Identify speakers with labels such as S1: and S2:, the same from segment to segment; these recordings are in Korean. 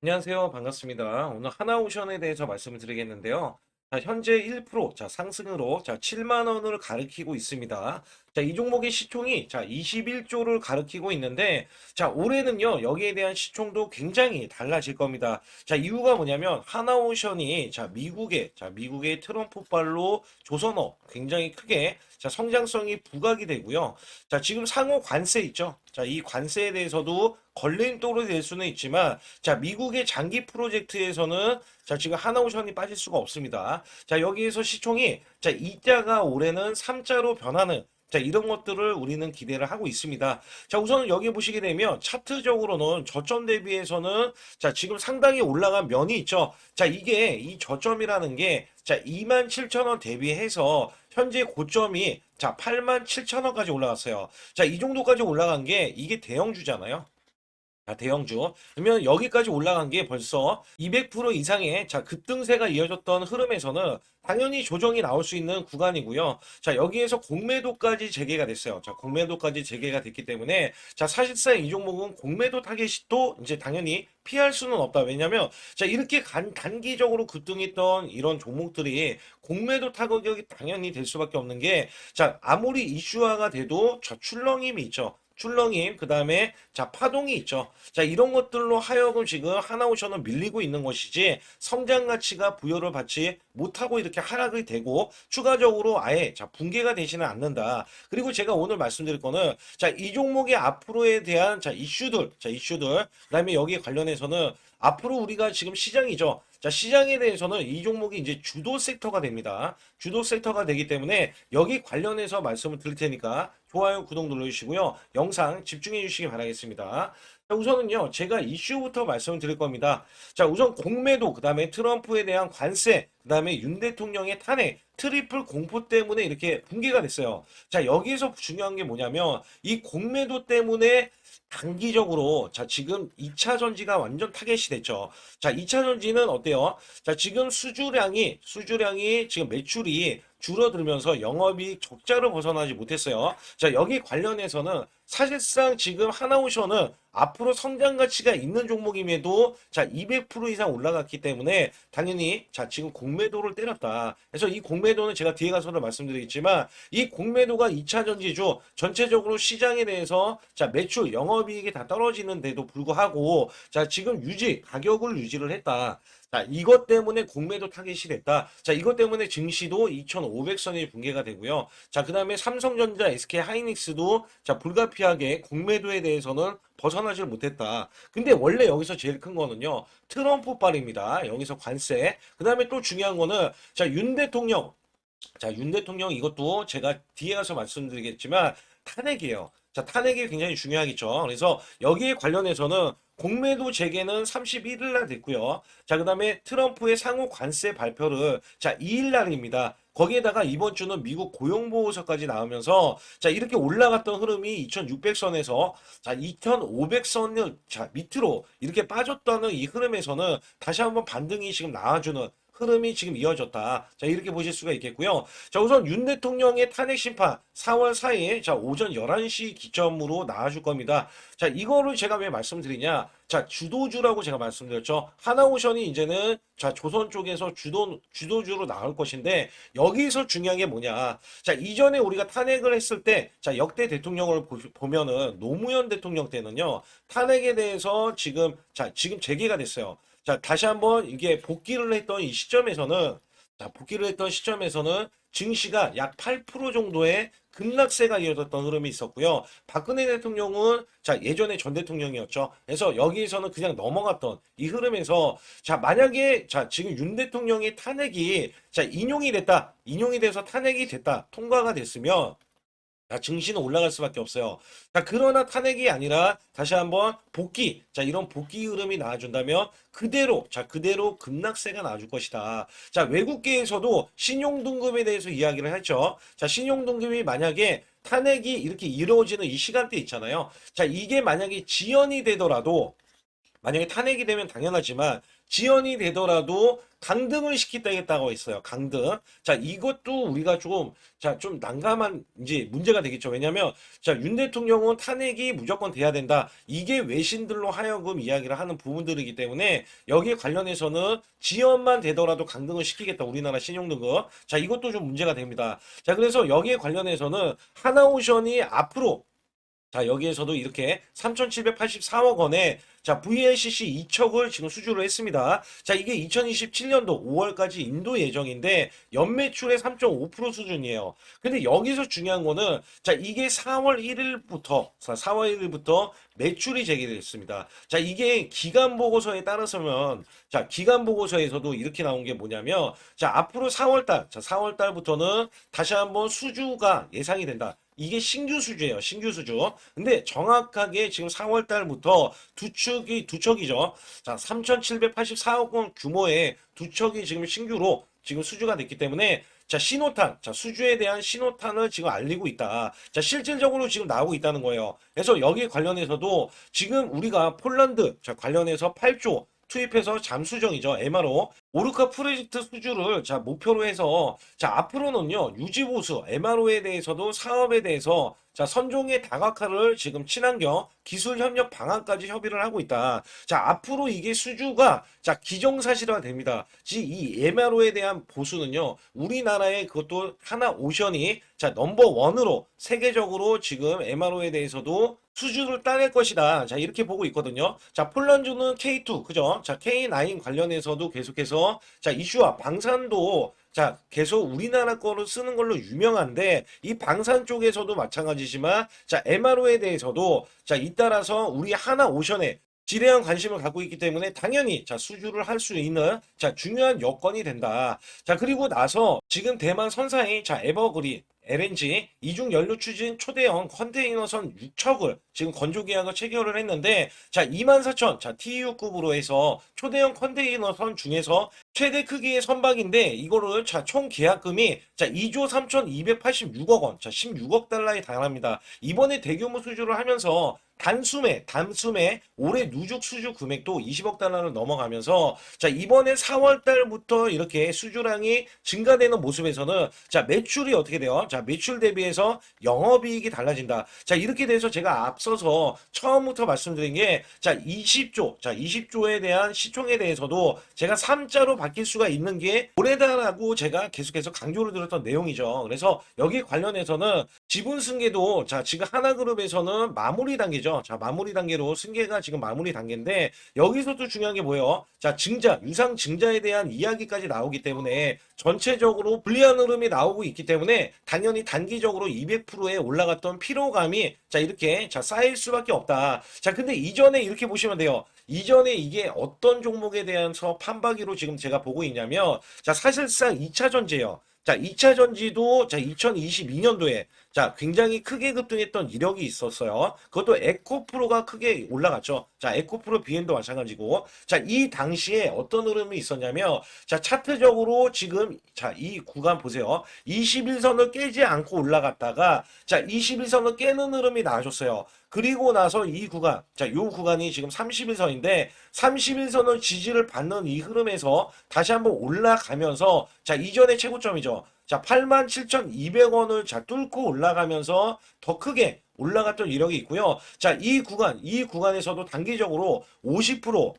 S1: 안녕하세요. 반갑습니다. 오늘 하나오션에 대해서 말씀을 드리겠는데요. 자, 현재 1% 자, 상승으로 자, 7만 원을 가리키고 있습니다. 자, 이 종목의 시총이 자, 21조를 가리키고 있는데 자, 올해는요. 여기에 대한 시총도 굉장히 달라질 겁니다. 자, 이유가 뭐냐면 하나오션이 자, 미국의 자, 미국의 트럼프발로 조선업 굉장히 크게 자, 성장성이 부각이 되고요. 자, 지금 상호 관세 있죠. 자, 이 관세에 대해서도 걸림돌이 될 수는 있지만 자, 미국의 장기 프로젝트에서는 자, 지금 하나오션이 빠질 수가 없습니다. 자, 여기에서 시총이 자, 2자가 올해는 3자로 변하는 자, 이런 것들을 우리는 기대를 하고 있습니다. 자, 우선 여기 보시게 되면 차트적으로는 저점 대비해서는 자, 지금 상당히 올라간 면이 있죠. 자, 이게 이 저점이라는 게 자, 27,000원 대비해서 현재 고점이 자, 87,000원까지 올라갔어요. 자, 이 정도까지 올라간 게 이게 대형주잖아요. 자, 대형주. 그러면 여기까지 올라간 게 벌써 200% 이상의 자, 급등세가 이어졌던 흐름에서는 당연히 조정이 나올 수 있는 구간이고요. 자, 여기에서 공매도까지 재개가 됐어요. 자, 공매도까지 재개가 됐기 때문에 자, 사실상 이 종목은 공매도 타겟이 또 이제 당연히 피할 수는 없다. 왜냐면 자, 이렇게 간, 단기적으로 급등했던 이런 종목들이 공매도 타격이 당연히 될 수밖에 없는 게 자, 아무리 이슈화가 돼도 저 출렁임이 있죠. 출렁임, 그 다음에 자 파동이 있죠. 자 이런 것들로 하여금 지금 하나오션은 밀리고 있는 것이지 성장 가치가 부여를 받지 못하고 이렇게 하락이 되고 추가적으로 아예 자 붕괴가 되지는 않는다. 그리고 제가 오늘 말씀드릴 거는 자 이 종목의 앞으로에 대한 자 이슈들, 자 이슈들, 그다음에 여기에 관련해서는 앞으로 우리가 지금 시장이죠. 자, 시장에 대해서는 이 종목이 이제 주도 섹터가 됩니다. 주도 섹터가 되기 때문에 여기 관련해서 말씀을 드릴 테니까 좋아요, 구독 눌러주시고요. 영상 집중해 주시기 바라겠습니다. 자, 우선은요, 제가 이슈부터 말씀을 드릴 겁니다. 자, 우선 공매도, 그 다음에 트럼프에 대한 관세, 그 다음에 윤 대통령의 탄핵, 트리플 공포 때문에 이렇게 붕괴가 됐어요. 자, 여기에서 중요한 게 뭐냐면, 이 공매도 때문에 단기적으로, 자, 지금 2차 전지가 완전 타겟이 됐죠. 자, 2차 전지는 어때요? 자, 지금 수주량이, 수주량이 지금 매출이 줄어들면서 영업이 적자를 벗어나지 못했어요. 자, 여기 관련해서는 사실상 지금 하나오션은 앞으로 성장 가치가 있는 종목임에도 자, 200% 이상 올라갔기 때문에 당연히 자, 지금 공매 도를 때렸다. 그래서 이 공매도는 제가 뒤에 가서도 말씀드리겠지만 이 공매도가 2차 전지주 전체적으로 시장에 대해서 자, 매출 영업이익이 다 떨어지는데도 불구하고 자, 지금 유지 가격을 유지를 했다. 자, 이것 때문에 공매도 타겟이 됐다. 자, 이것 때문에 증시도 2,500선이 붕괴가 되고요. 자, 그 다음에 삼성전자, SK 하이닉스도 자, 불가피하게 공매도에 대해서는 벗어나질 못했다. 근데 원래 여기서 제일 큰 거는요, 트럼프 발입니다. 여기서 관세. 그 다음에 또 중요한 거는, 자, 윤 대통령. 자, 윤 대통령 이것도 제가 뒤에 가서 말씀드리겠지만, 탄핵이에요. 자, 탄핵이 굉장히 중요하겠죠. 그래서 여기에 관련해서는 공매도 재개는 31일 날 됐고요. 자, 그 다음에 트럼프의 상호 관세 발표를 자, 2일 날입니다. 거기에다가 이번 주는 미국 고용보호서까지 나오면서 자, 이렇게 올라갔던 흐름이 2600선에서 자, 2500선을 자, 밑으로 이렇게 빠졌다는 이 흐름에서는 다시 한번 반등이 지금 나와주는 흐름이 지금 이어졌다. 자, 이렇게 보실 수가 있겠고요. 자, 우선 윤 대통령의 탄핵 심판 4월 4일 자, 오전 11시 기점으로 나와줄 겁니다. 자, 이거를 제가 왜 말씀드리냐? 자, 주도주라고 제가 말씀드렸죠. 하나오션이 이제는 자, 조선 쪽에서 주도 주도주로 나올 것인데 여기서 중요한 게 뭐냐? 자, 이전에 우리가 탄핵을 했을 때 자, 역대 대통령을 보, 보면은 노무현 대통령 때는요. 탄핵에 대해서 지금 자, 지금 재개가 됐어요. 자, 다시 한번 이게 복귀를 했던 이 시점에서는 자, 복귀를 했던 시점에서는 증시가 약 8% 정도의 급락세가 이어졌던 흐름이 있었고요. 박근혜 대통령은 자, 예전에 전 대통령이었죠. 그래서 여기에서는 그냥 넘어갔던 이 흐름에서 자, 만약에 자, 지금 윤 대통령의 탄핵이 자, 인용이 됐다. 인용이 돼서 탄핵이 됐다. 통과가 됐으면 자, 증시는 올라갈 수밖에 없어요. 자, 그러나 탄핵이 아니라 다시 한번 복귀. 자, 이런 복귀 흐름이 나와준다면 그대로, 자, 그대로 급락세가 나와줄 것이다. 자, 외국계에서도 신용등급에 대해서 이야기를 했죠. 자, 신용등급이 만약에 탄핵이 이렇게 이루어지는 이 시간대 있잖아요. 자, 이게 만약에 지연이 되더라도 만약에 탄핵이 되면 당연하지만 지연이 되더라도 강등을 시키겠다고 했어요. 강등. 자, 이것도 우리가 좀, 자, 좀 난감한 이제 문제가 되겠죠. 왜냐면, 자, 윤 대통령은 탄핵이 무조건 돼야 된다. 이게 외신들로 하여금 이야기를 하는 부분들이기 때문에 여기에 관련해서는 지연만 되더라도 강등을 시키겠다. 우리나라 신용등급. 자, 이것도 좀 문제가 됩니다. 자, 그래서 여기에 관련해서는 하나오션이 앞으로 자, 여기에서도 이렇게 3,784억 원에 자, VLCC 2척을 지금 수주를 했습니다. 자, 이게 2027년도 5월까지 인도 예정인데 연매출의 3.5% 수준이에요. 근데 여기서 중요한 거는 자, 이게 4월 1일부터 자, 4월 1일부터 매출이 제기됐습니다. 자, 이게 기간 보고서에 따라서면 자, 기간 보고서에서도 이렇게 나온 게 뭐냐면 자, 앞으로 4월 달, 자, 4월 달부터는 다시 한번 수주가 예상이 된다. 이게 신규 수주예요. 신규 수주. 근데 정확하게 지금 4월 달부터 두 축이 두 척이죠. 자, 3,784억 원 규모의 두 척이 지금 신규로 지금 수주가 됐기 때문에 자, 신호탄, 자, 수주에 대한 신호탄을 지금 알리고 있다. 자, 실질적으로 지금 나오고 있다는 거예요. 그래서 여기에 관련해서도 지금 우리가 폴란드, 자, 관련해서 8조 투입해서 잠수정이죠. MRO. 오르카 프로젝트 수주를 자, 목표로 해서 자, 앞으로는요. 유지보수, MRO에 대해서도 사업에 대해서 자, 선종의 다각화를 지금 친환경 기술 협력 방안까지 협의를 하고 있다. 자, 앞으로 이게 수주가 자, 기정사실화 됩니다. 즉, 이 MRO에 대한 보수는요. 우리나라의 그것도 하나 오션이 자, 넘버 원으로 세계적으로 지금 MRO에 대해서도 수주를 따낼 것이다. 자, 이렇게 보고 있거든요. 자, 폴란드는 K2, 그죠? 자, K9 관련해서도 계속해서 자, 이슈와 방산도 자, 계속 우리나라 거로 쓰는 걸로 유명한데 이 방산 쪽에서도 마찬가지지만 자, MRO에 대해서도 자, 잇따라서 우리 하나 오션에 지대한 관심을 갖고 있기 때문에 당연히 자 수주를 할 수 있는 자 중요한 여건이 된다. 자 그리고 나서 지금 대만 선사인 자 에버그린 LNG 이중 연료 추진 초대형 컨테이너선 6척을 지금 건조 계약을 체결을 했는데 자 24,000, 자 TU급으로 해서 초대형 컨테이너선 중에서 최대 크기의 선박인데 이거를 자 총 계약금이 자 2조 3,286억 원, 자 16억 달러에 달합니다. 이번에 대규모 수주를 하면서 단숨에 단숨에 올해 누적 수주 금액도 20억 달러를 넘어가면서 자 이번에 4월 달부터 이렇게 수주량이 증가되는 모습에서는 자 매출이 어떻게 돼요? 자 매출 대비해서 영업이익이 달라진다. 자 이렇게 돼서 제가 앞서서 처음부터 말씀드린 게 자 20조 자 20조에 대한 시총에 대해서도 제가 3자로 바뀔 수가 있는 게 올해다라고 제가 계속해서 강조를 드렸던 내용이죠. 그래서 여기 관련해서는 지분 승계도 자 지금 하나그룹에서는 마무리 단계죠. 자 마무리 단계로 승계가 지금 마무리 단계인데 여기서도 중요한 게 뭐예요? 자 증자 유상 증자에 대한 이야기까지 나오기 때문에 전체적으로 불리한 흐름이 나오고 있기 때문에 당연히 단기적으로 200%에 올라갔던 피로감이 자 이렇게 자 쌓일 수밖에 없다. 자 근데 이전에 이렇게 보시면 돼요. 이전에 이게 어떤 종목에 대해서 판박이로 지금 제가 보고 있냐면 자 사실상 2차 전지예요. 자, 2차 전지도 자, 2022년도에 자, 굉장히 크게 급등했던 이력이 있었어요. 그것도 에코프로가 크게 올라갔죠. 자, 에코프로 BM도 마찬가지고. 자, 이 당시에 어떤 흐름이 있었냐면 자, 차트적으로 지금 자, 이 구간 보세요. 21선을 깨지 않고 올라갔다가 자, 21선을 깨는 흐름이 나와줬어요. 그리고 나서 이 구간, 자, 요 구간이 지금 31선인데 31선을 지지를 받는 이 흐름에서 다시 한번 올라가면서 자, 이전의 최고점이죠. 자, 87,200원을 자, 뚫고 올라가면서 더 크게 올라갔던 이력이 있고요. 자, 이 구간, 이 구간에서도 단기적으로 50%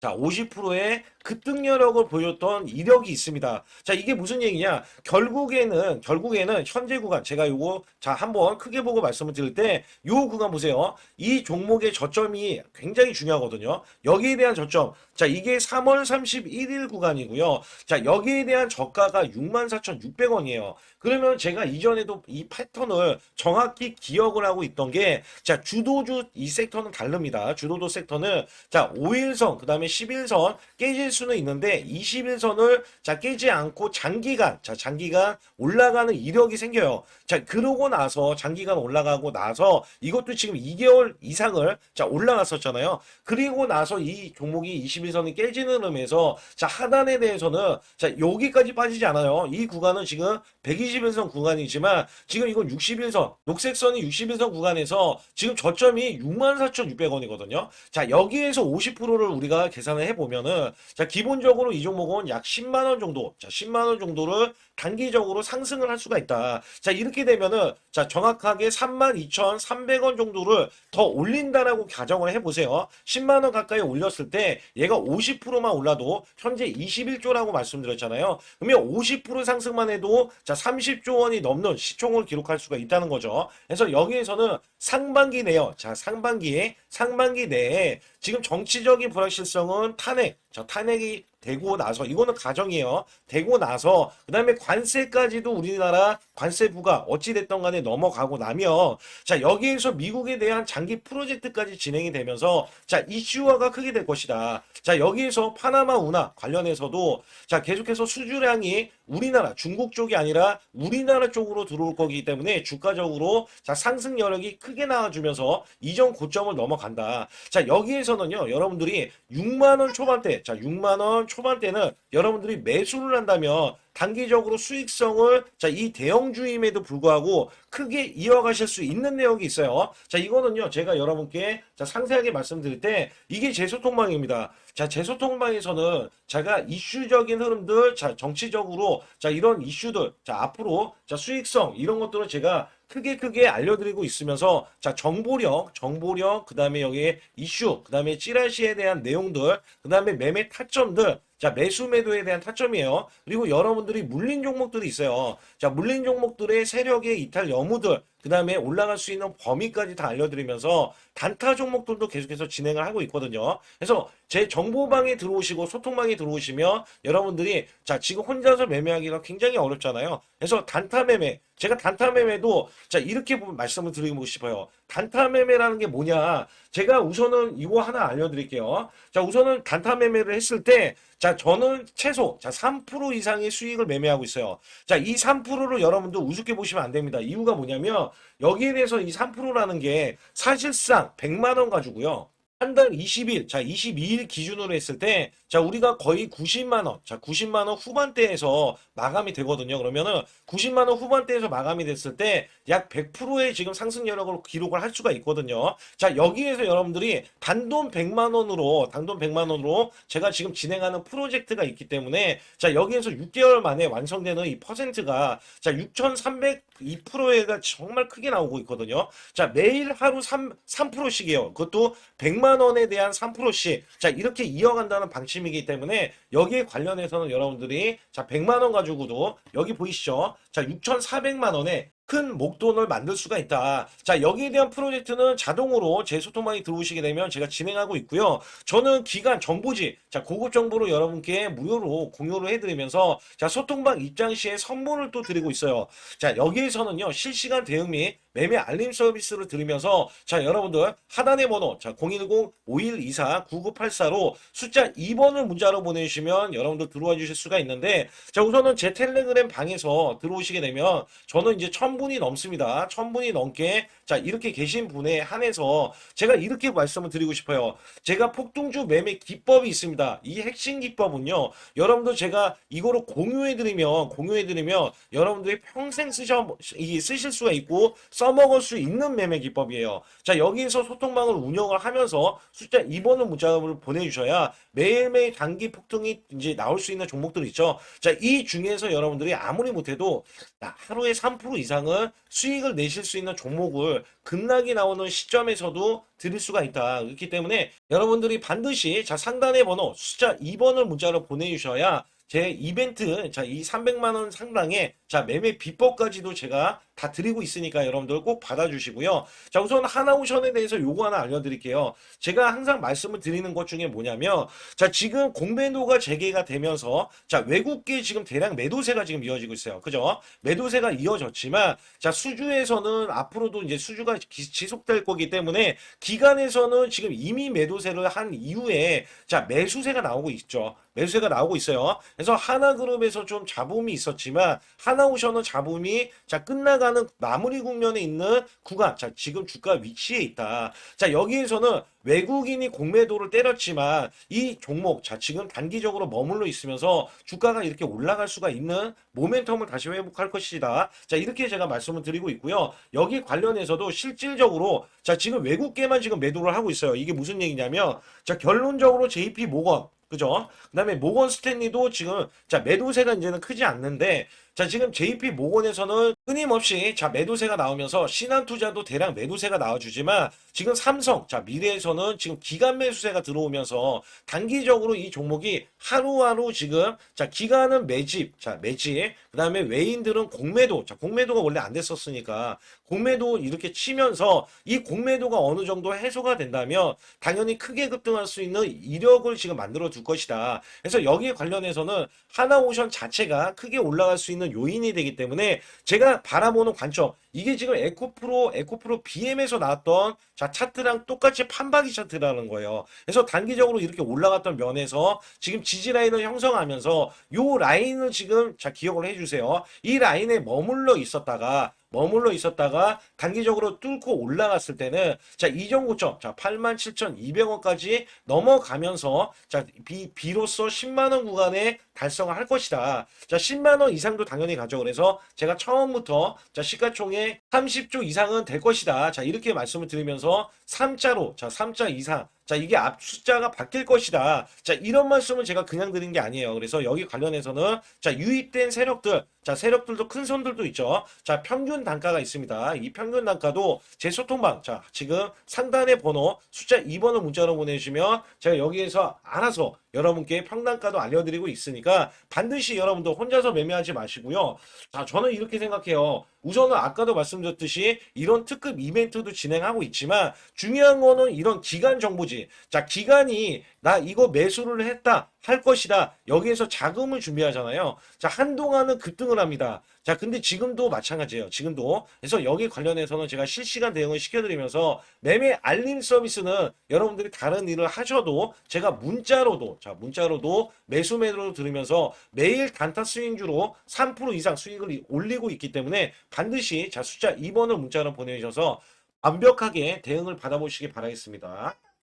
S1: 자, 50%의 급등여력을 보였던 이력이 있습니다. 자, 이게 무슨 얘기냐? 결국에는, 결국에는 현재 구간, 제가 요거, 자, 한번 크게 보고 말씀을 드릴 때, 요 구간 보세요. 이 종목의 저점이 굉장히 중요하거든요. 여기에 대한 저점. 자, 이게 3월 31일 구간이고요. 자, 여기에 대한 저가가 64,600원이에요. 그러면 제가 이전에도 이 패턴을 정확히 기억을 하고 있던 게, 자, 주도주 이 섹터는 다릅니다. 주도주 섹터는, 자, 5일선, 그 다음에 11선 깨질 수는 있는데 21선을 자 깨지 않고 장기간 자 장기간 올라가는 이력이 생겨요. 자 그러고 나서 장기간 올라가고 나서 이것도 지금 2개월 이상을 자 올라갔었잖아요. 그리고 나서 이 종목이 21선이 깨지는 흐름에서 자 하단에 대해서는 자 여기까지 빠지지 않아요. 이 구간은 지금 121선 구간이지만 지금 이건 61선 녹색선이 61선 구간에서 지금 저점이 64,600원이거든요. 자 여기에서 50%를 우리가 계산을 해보면은 자 기본적으로 이 종목은 약 10만 원 정도 자 10만 원 정도를 단기적으로 상승을 할 수가 있다. 자 이렇게 되면은 자 정확하게 32,300원 정도를 더 올린다라고 가정을 해 보세요. 10만 원 가까이 올렸을 때 얘가 50%만 올라도 현재 21조라고 말씀드렸잖아요. 그러면 50% 상승만 해도 자 30조 원이 넘는 시총을 기록할 수가 있다는 거죠. 그래서 여기에서는 상반기 내요. 자 상반기에 상반기 내에 지금 정치적인 불확실성은 탄핵, 자 탄핵이 되고 나서 이거는 가정이에요. 되고 나서 그다음에 관세까지도 우리나라 관세부가 어찌 됐던 간에 넘어가고 나면 자 여기에서 미국에 대한 장기 프로젝트까지 진행이 되면서 자 이슈화가 크게 될 것이다. 자 여기에서 파나마 운하 관련해서도 자 계속해서 수주량이 우리나라 중국 쪽이 아니라 우리나라 쪽으로 들어올 거기 때문에 주가적으로 자 상승 여력이 크게 나와주면서 이전 고점을 넘어간다. 자 여기에서는요 여러분들이 6만 원 초반대 자 6만 원 초반대는 여러분들이 매수를 한다면 단기적으로 수익성을 자 이 대형주임에도 불구하고 크게 이어가실 수 있는 내용이 있어요. 자 이거는요 제가 여러분께 자 상세하게 말씀드릴 때 이게 제 소통방입니다. 자제 소통방에서는 제가 이슈적인 흐름들 자 정치적으로 자 이런 이슈들 자 앞으로 자 수익성 이런 것들을 제가 크게 크게 알려드리고 있으면서 자 정보력 정보력 그 다음에 여기에 이슈 그 다음에 찌라시에 대한 내용들 그 다음에 매매 타점들. 자 매수 매도에 대한 타점이에요. 그리고 여러분들이 물린 종목들이 있어요. 자 물린 종목들의 세력의 이탈 여무들 그 다음에 올라갈 수 있는 범위까지 다 알려드리면서 단타 종목들도 계속해서 진행을 하고 있거든요 그래서 제 정보방에 들어오시고 소통방에 들어오시면 여러분들이 자 지금 혼자서 매매하기가 굉장히 어렵잖아요 그래서 단타 매매 제가 단타 매매도 자 이렇게 보- 말씀을 드리고 싶어요. 단타 매매라는 게 뭐냐? 제가 우선은 이거 하나 알려드릴게요. 자 우선은 단타 매매를 했을 때 자 저는 최소 자 3% 이상의 수익을 매매하고 있어요. 자 이 3%를 여러분들 우습게 보시면 안 됩니다. 이유가 뭐냐면 여기에 대해서 이 3%라는 게 사실상 100만 원 가지고요. 한 달 20일, 자 22일 기준으로 했을 때, 자 우리가 거의 90만 원, 자 90만 원 후반대에서 마감이 되거든요. 그러면은 90만 원 후반대에서 마감이 됐을 때 약 100%의 지금 상승 여력을 기록을 할 수가 있거든요. 자 여기에서 여러분들이 단돈 100만 원으로, 단돈 100만 원으로 제가 지금 진행하는 프로젝트가 있기 때문에, 자 여기에서 6개월 만에 완성되는 이 퍼센트가 자 6,302%가 정말 크게 나오고 있거든요. 자 매일 하루 3, 3%씩이에요. 그것도 100만 원에 대한 3%씩 자 이렇게 이어간다는 방침이기 때문에 여기에 관련해서는 여러분들이 자 100만 원 가지고도 여기 보이시죠? 자 6,400만 원에 큰 목돈을 만들 수가 있다. 자, 여기에 대한 프로젝트는 자동으로 제 소통방에 들어오시게 되면 제가 진행하고 있고요. 저는 기간 정보지, 자, 고급 정보를 여러분께 무료로 공유를 해드리면서 자, 소통방 입장 시에 선물을 또 드리고 있어요. 자, 여기에서는요, 실시간 대응 및 매매 알림 서비스를 드리면서 자, 여러분들 하단의 번호 자, 010-5124-9984로 숫자 2번을 문자로 보내주시면 여러분들 들어와 주실 수가 있는데 자, 우선은 제 텔레그램 방에서 들어오시게 되면 저는 이제 1000분이 넘습니다. 1000분이 넘게 자, 이렇게 계신 분에 한해서 제가 이렇게 말씀을 드리고 싶어요. 제가 폭등주 매매 기법이 있습니다. 이 핵심 기법은요. 여러분들 제가 이거를 공유해 드리면 공유해 드리면 여러분들이 평생 쓰셔 이 쓰실 수가 있고 써 먹을 수 있는 매매 기법이에요. 자, 여기에서 소통방을 운영을 하면서 숫자 2번을 문자를 보내주셔야 매일매일 단기 폭등이 이제 나올 수 있는 종목들 있죠. 자, 이 중에서 여러분들이 아무리 못해도 나 하루에 3% 이상은 수익을 내실 수 있는 종목을 급락이 나오는 시점에서도 드릴 수가 있다. 그렇기 때문에 여러분들이 반드시 자, 상단의 번호 숫자 2번을 문자로 보내주셔야 제 이벤트 자 이 300만 원 상당의 자 매매 비법까지도 제가 다 드리고 있으니까 여러분들 꼭 받아주시고요. 자 우선 하나오션에 대해서 요거 하나 알려드릴게요. 제가 항상 말씀을 드리는 것 중에 뭐냐면 자 지금 공매도가 재개가 되면서 자 외국계 지금 대량 매도세가 지금 이어지고 있어요. 그죠? 매도세가 이어졌지만 자 수주에서는 앞으로도 이제 수주가 기- 지속될 거기 때문에 기간에서는 지금 이미 매도세를 한 이후에 자 매수세가 나오고 있죠. 매수세가 나오고 있어요. 그래서 하나그룹에서 좀 잡음이 있었지만 하나오션은 잡음이 자 끝나가는 마무리 국면에 있는 구간 자 지금 주가 위치에 있다. 자 여기에서는 외국인이 공매도를 때렸지만 이 종목 자 지금 단기적으로 머물러 있으면서 주가가 이렇게 올라갈 수가 있는 모멘텀을 다시 회복할 것이다. 자 이렇게 제가 말씀을 드리고 있고요. 여기 관련해서도 실질적으로 자 지금 외국계만 지금 매도를 하고 있어요. 이게 무슨 얘기냐면 자 결론적으로 JP 모건 그죠? 그 다음에 모건 스탠리도 지금 자 매도세가 이제는 크지 않는데 자 지금 JP 모건에서는 끊임없이 자 매도세가 나오면서 신한투자도 대량 매도세가 나와주지만 지금 삼성 자 미래에서는 지금 기간 매수세가 들어오면서 단기적으로 이 종목이 하루하루 지금 자 기간은 매집 자 매집 그 다음에 외인들은 공매도 자 공매도가 원래 안 됐었으니까 공매도 이렇게 치면서 이 공매도가 어느 정도 해소가 된다면 당연히 크게 급등할 수 있는 이력을 지금 만들어 둘 것이다. 그래서 여기에 관련해서는 하나오션 자체가 크게 올라갈 수 있는 요인이 되기 때문에 제가 바라보는 관점 이게 지금 에코프로 에코프로 BM에서 나왔던 자 차트랑 똑같이 판박이 차트라는 거예요. 그래서 단기적으로 이렇게 올라갔던 면에서 지금 지지 라인을 형성하면서 요 라인을 지금 자 기억을 해주세요. 이 라인에 머물러 있었다가 머물러 있었다가 단기적으로 뚫고 올라갔을 때는 자 이전 고점 자 87,200원까지 넘어가면서 자 비, 비로소 10만 원 구간에 달성을 할 것이다. 자 10만 원 이상도 당연히 가죠. 그래서 제가 처음부터 자 시가총액 30조 이상은 될 것이다. 자 이렇게 말씀을 드리면서 3자로 자 3자 이상 자, 이게 앞 숫자가 바뀔 것이다. 자, 이런 말씀을 제가 그냥 드린 게 아니에요. 그래서 여기 관련해서는 자, 유입된 세력들, 자, 세력들도 큰 손들도 있죠. 자, 평균 단가가 있습니다. 이 평균 단가도 제 소통방, 자, 지금 상단의 번호 숫자 2번을 문자로 보내주시면 제가 여기에서 알아서 여러분께 평단가도 알려드리고 있으니까 반드시 여러분도 혼자서 매매하지 마시고요. 자, 저는 이렇게 생각해요. 우선은 아까도 말씀드렸듯이 이런 특급 이벤트도 진행하고 있지만 중요한 거는 이런 기간 정보 지. 자, 기간이 나 이거 매수를 했다 할 것이다. 여기에서 자금을 준비하잖아요. 자, 한동안은 급등을 합니다. 자, 근데 지금도 마찬가지예요. 지금도. 그래서 여기 관련해서는 제가 실시간 대응을 시켜드리면서 매매 알림 서비스는 여러분들이 다른 일을 하셔도 제가 문자로도, 자, 문자로도 매수 매도로 들으면서 매일 단타 스윙주로 3% 이상 수익을 올리고 있기 때문에 반드시 자, 숫자 2번을 문자로 보내주셔서 완벽하게 대응을 받아보시기 바라겠습니다.